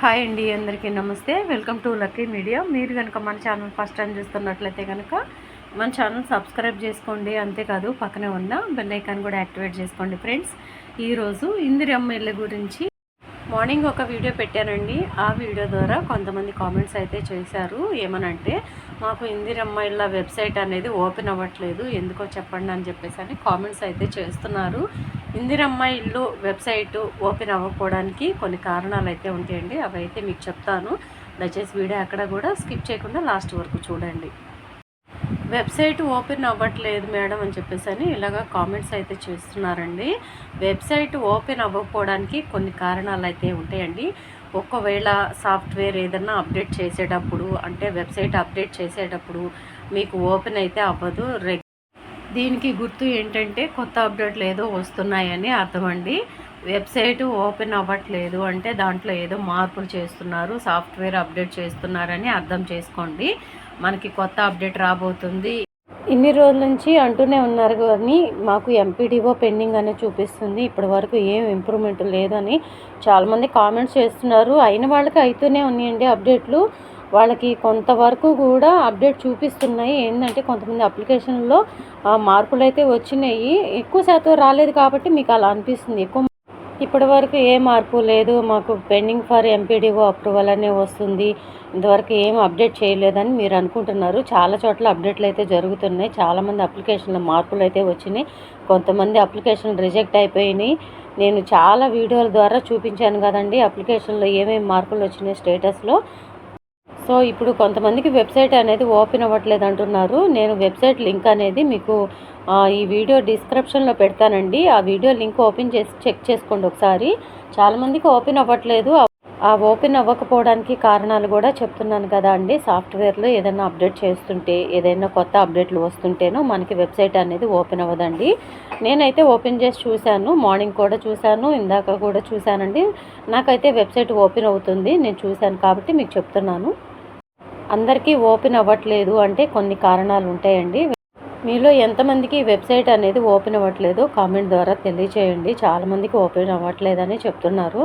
Hi అండి అందరికీ నమస్తే. Welcome to Lucky Media. మీరు కనుక మన ఛానల్ ఫస్ట్ టైం చూస్తున్నట్లయితే కనుక మన ఛానల్ సబ్స్క్రైబ్ చేసుకోండి అంతేకాదు పక్కనే ఉన్న బెల్ ఐకాన్ కూడా యాక్టివేట్ చేసుకోండి ఫ్రెండ్స్. ఈరోజు ఇందిరమ్మ ఇళ్ళ గురించి మార్నింగ్ ఒక వీడియో పెట్టానండి. ఆ వీడియో ద్వారా కొంతమంది కామెంట్స్ అయితే చేశారు. ఏమనంటే మాకు ఇందిరమ్మ ఇళ్ళ వెబ్సైట్ అనేది ఓపెన్ అవ్వట్లేదు. ఎందుకో చెప్పండి అని చెప్పేసి అని కామెంట్స్ అయితే చేస్తున్నారు. ఇందిరమ్మ ఇల్లు వెబ్సైట్ ఓపెన్ అవ్వకపోవడానికి కొన్ని కారణాలు అయితే ఉంటాయండి. అవి అయితే మీకు చెప్తాను. దయచేసి వీడియో అక్కడ కూడా స్కిప్ చేయకుండా లాస్ట్ వరకు చూడండి. వెబ్సైట్ ఓపెన్ అవ్వట్లేదు మేడం అని చెప్పేసి అని ఇలాగ కామెంట్స్ అయితే చేస్తున్నారండి. వెబ్సైట్ ఓపెన్ అవ్వకపోవడానికి కొన్ని కారణాలు అయితే ఉంటాయండి. ఒకవేళ సాఫ్ట్వేర్ ఏదన్నా అప్డేట్ చేసేటప్పుడు అంటే వెబ్సైట్ అప్డేట్ చేసేటప్పుడు మీకు ఓపెన్ అయితే అవ్వదు. రెగ్ దీనికి గుర్తు ఏంటంటే కొత్త అప్డేట్లు ఏదో వస్తున్నాయని అర్థమండి వెబ్సైట్ ఓపెన్ అవ్వట్లేదు అంటే దాంట్లో ఏదో మార్పులు చేస్తున్నారు సాఫ్ట్వేర్ అప్డేట్ చేస్తున్నారని అర్థం చేసుకోండి. మనకి కొత్త అప్డేట్ రాబోతుంది. ఇన్ని రోజుల నుంచి అంటూనే ఉన్నారు కానీ మాకు ఎంపీడీఓ పెండింగ్ అనే చూపిస్తుంది. ఇప్పటి వరకు ఏం ఇంప్రూవ్మెంట్ లేదని చాలామంది కామెంట్స్ చేస్తున్నారు. అయిన వాళ్ళకి అయితేనే ఉన్నాయండి అప్డేట్లు. వాళ్ళకి కొంతవరకు కూడా అప్డేట్ చూపిస్తున్నాయి. ఏంటంటే కొంతమంది అప్లికేషన్లో మార్పులు అయితే వచ్చినాయి. ఎక్కువ శాతం రాలేదు కాబట్టి మీకు అలా అనిపిస్తుంది. ఎక్కువ ఇప్పటి వరకు ఏ మార్పు లేదు. మాకు పెండింగ్ ఫర్ ఎంపీడీఓ అప్రూవల్ అనే వస్తుంది. ఇంతవరకు ఏం అప్డేట్ చేయలేదని మీరు అనుకుంటున్నారు. చాలా చోట్ల అప్డేట్లు అయితే జరుగుతున్నాయి. చాలామంది అప్లికేషన్ల మార్పులు అయితే వచ్చినాయి. కొంతమంది అప్లికేషన్ రిజెక్ట్ అయిపోయినాయి. నేను చాలా వీడియోల ద్వారా చూపించాను కదండి. అప్లికేషన్లో ఏమేమి మార్పులు వచ్చినాయి స్టేటస్లో. సో ఇప్పుడు కొంతమందికి వెబ్సైట్ అనేది ఓపెన్ అవ్వట్లేదు అంటున్నారు. నేను వెబ్సైట్ లింక్ అనేది మీకు ఈ వీడియో డిస్క్రిప్షన్లో పెడతానండి. ఆ వీడియో లింక్ ఓపెన్ చేసి చెక్ చేసుకోండి ఒకసారి. చాలామందికి ఓపెన్ అవ్వట్లేదు. ఆ ఓపెన్ అవ్వకపోవడానికి కారణాలు కూడా చెప్తున్నాను కదా అండి. సాఫ్ట్వేర్లో ఏదైనా అప్డేట్ చేస్తుంటే ఏదైనా కొత్త అప్డేట్లు వస్తుంటేనో మనకి వెబ్సైట్ అనేది ఓపెన్ అవ్వదండి. నేనైతే ఓపెన్ చేసి చూశాను. మార్నింగ్ కూడా చూశాను. ఇందాక కూడా చూశానండి. నాకైతే వెబ్సైట్ ఓపెన్ అవుతుంది. నేను చూశాను కాబట్టి మీకు చెప్తున్నాను. అందరికీ ఓపెన్ అవ్వట్లేదు అంటే కొన్ని కారణాలు ఉంటాయండి మీలో ఎంతమందికి వెబ్సైట్ అనేది ఓపెన్ అవ్వట్లేదు కామెంట్ ద్వారా తెలియచేయండి. చాలామందికి ఓపెన్ అవ్వట్లేదని చెప్తున్నారు.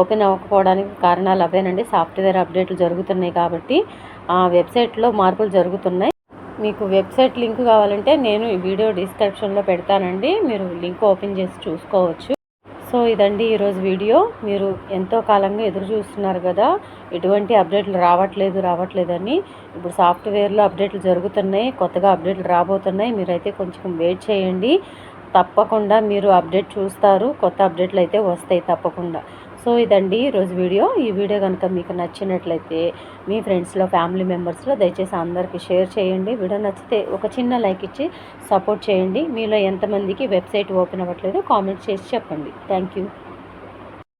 ఓపెన్ అవ్వకపోవడానికి కారణాలు అవేనండి. సాఫ్ట్వేర్ అప్డేట్లు జరుగుతున్నాయి కాబట్టి ఆ వెబ్సైట్లో మార్పులు జరుగుతున్నాయి. మీకు వెబ్సైట్ లింక్ కావాలంటే నేను ఈ వీడియో డిస్క్రిప్షన్లో పెడతానండి. మీరు లింక్ ఓపెన్ చేసి చూసుకోవచ్చు. సో ఇదండి ఈరోజు వీడియో. మీరు ఎంతో కాలంగా ఎదురు చూస్తున్నారు కదా ఎటువంటి అప్డేట్లు రావట్లేదు రావట్లేదని. ఇప్పుడు సాఫ్ట్వేర్లో అప్డేట్లు జరుగుతున్నాయి కొత్తగా అప్డేట్లు రాబోతున్నాయి. మీరైతే కొంచెం వెయిట్ చేయండి. తప్పకుండా మీరు అప్డేట్ చూస్తారు. కొత్త అప్డేట్లు అయితే వస్తాయి తప్పకుండా. సో ఇదండి ఈరోజు వీడియో. ఈ వీడియో కనుక మీకు నచ్చినట్లయితే మీ ఫ్రెండ్స్లో ఫ్యామిలీ మెంబర్స్లో దయచేసి అందరికీ షేర్ చేయండి. వీడియో నచ్చితే ఒక చిన్న లైక్ ఇచ్చి సపోర్ట్ చేయండి. మీలో ఎంతమందికి వెబ్సైట్ ఓపెన్ అవ్వట్లేదో కామెంట్ చేసి చెప్పండి. Thank you